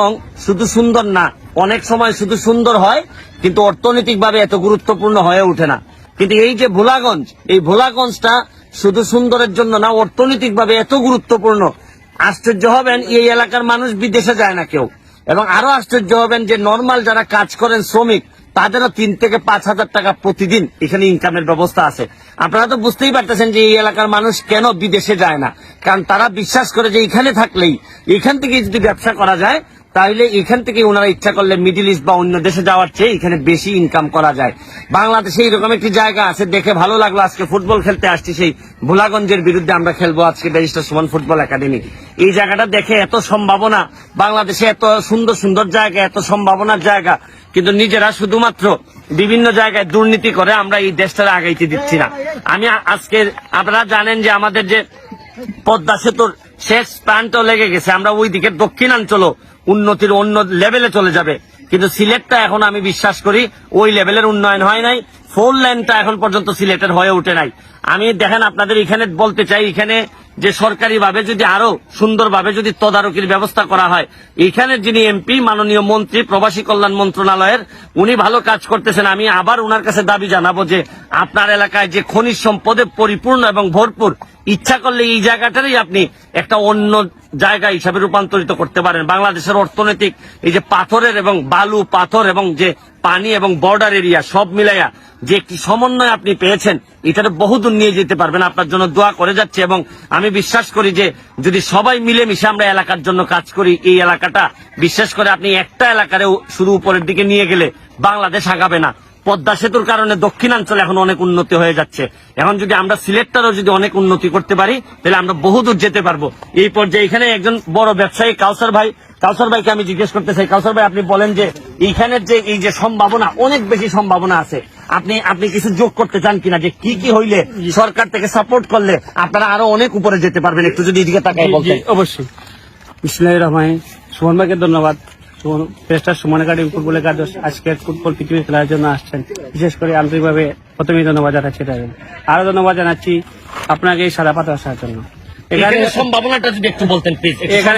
এবং শুধু সুন্দর না, অনেক সময় শুধু সুন্দর হয়, কিন্তু অর্থনৈতিকভাবে এত গুরুত্বপূর্ণ হয়ে ওঠে না। কিন্তু এই যে ভোলাগঞ্জ, এই ভোলাগঞ্জটা শুধু সুন্দরের জন্য না, অর্থনৈতিকভাবে এত গুরুত্বপূর্ণ। আশ্চর্য হবেন, এই এলাকার মানুষ বিদেশে যায় না কেউ। এবং আরও আশ্চর্য হবেন যে নর্মাল যারা কাজ করেন শ্রমিক, তাদেরও তিন থেকে পাঁচ হাজার টাকা প্রতিদিন এখানে ইনকামের ব্যবস্থা আছে। আপনারা তো বুঝতেই পারতেছেন যে এই এলাকার মানুষ কেন বিদেশে যায় না। কারণ তারা বিশ্বাস করে যে এখানে থাকলেই, এখান থেকে যদি ব্যবসা করা যায় তাহলে এখান থেকে ওনারা ইচ্ছা করলে মিডিল ইস্ট বা অন্য দেশে যাওয়ার চেয়ে এখানে বেশি ইনকাম করা যায়। বাংলাদেশে এইরকম একটি জায়গা আছে, দেখে ভালো লাগল আজকে ফুটবল খেলতে আসছি সেই ভোলাগঞ্জের বিরুদ্ধে আমরা খেলব আজকে ব্যারিস্টার সুমন ফুটবল একাডেমি। এই জায়গাটা দেখে এত সম্ভাবনা, বাংলাদেশে এত সুন্দর সুন্দর জায়গা, এত সম্ভাবনার জায়গা, কিন্তু নিজেরা শুধুমাত্র বিভিন্ন জায়গায় দুর্নীতি করে আমরা এই দেশটারে আগাইতে দিচ্ছি না। আমি আজকে আপনারা জানেন যে আমাদের যে পদ্মা সেতুর শেষ প্রান্ত লেগে গেছে। আমরা ওই দিকে দক্ষিণাঞ্চল উন্নতির অন্য লেভেলে চলে যাবে। কিন্তু সিলেটটা এখন আমি বিশ্বাস করি ওই লেভেলের উন্নয়ন হয় নাই। ফোর লাইনটা এখন পর্যন্ত সিলেটের হয়ে উঠে নাই। আমি দেখেন আপনাদের এখানে বলতে চাই, এখানে যে সরকারি ভাবে যদি আরও সুন্দরভাবে যদি তদারকির ব্যবস্থা করা হয় এখানে যিনি এমপি, মাননীয় মন্ত্রী, প্রবাসী কল্যাণ মন্ত্রণালয়ের, উনি ভালো কাজ করতেছেন। আমি আবার ওনার কাছে দাবি জানাব যে, আপনার এলাকায় যে খনিজ সম্পদে পরিপূর্ণ এবং ভরপুর, ইচ্ছা করলে এই জায়গাটারই আপনি একটা অন্য জায়গা হিসাবে রূপান্তরিত করতে পারেন। বাংলাদেশের অর্থনৈতিক এই যে পাথরের এবং বালু পাথর এবং যে পানি এবং বর্ডার এরিয়া সব মিলাইয়া যে একটি সমন্বয় আপনি পেয়েছেন, এটাতে বহুদূর নিয়ে যেতে পারবেন। আপনার জন্য দোয়া করে যাচ্ছে এবং আমি বিশ্বাস করি যে যদি সবাই মিলেমিশে আমরা এলাকার জন্য কাজ করি, এই এলাকাটা, বিশ্বাস করে আপনি একটা এলাকারে শুরু উপরের দিকে নিয়ে গেলে বাংলাদেশ আগাবে না। পদ্মা সেতুর কারণে দক্ষিণাঞ্চলে এখন অনেক উন্নতি হয়ে যাচ্ছে। এখন যদি আমরা সিলেক্টারও যদি অনেক উন্নতি করতে পারি তাহলে আমরা বহুদূর যেতে পারব। এই পর্যায়ে এখানে একজন বড় ব্যবসায়ী কাউসার ভাই। কাউসার ভাইকে আমি জিজ্ঞেস করতে চাই। কাউসার ভাই আপনি বলেন যে এইখানের যে এই যে সম্ভাবনা অনেক বেশি সম্ভাবনা আছে। আপনি আপনি কিছু যোগ করতে চান কিনা যে কি কি হইলে সরকার থেকে সাপোর্ট করলে আপনারা আরও অনেক উপরে যেতে পারবেন? একটু যদি এদিকে তাকাই জি, বলতেন। অবশ্যই। বিসমুল্লাহ রহমান সুমন ভাইকে ধন্যবাদ। সুমন প্রেস্টার সুমন একাডেমি ফুটবল একাদশ আজকে ফুটবল পৃথিবীর খেলার জন্য আসছেন। বিশেষ করে আন্তরিকভাবে প্রথমেই ধন্যবাদ জানাচ্ছি তাদের। আরও ধন্যবাদ জানাচ্ছি আপনাকে এই সাদা পাতা আসার জন্য। এখানে এখানে সম্ভাবনাটা যদি একটু বলতেন প্লিজ এখানে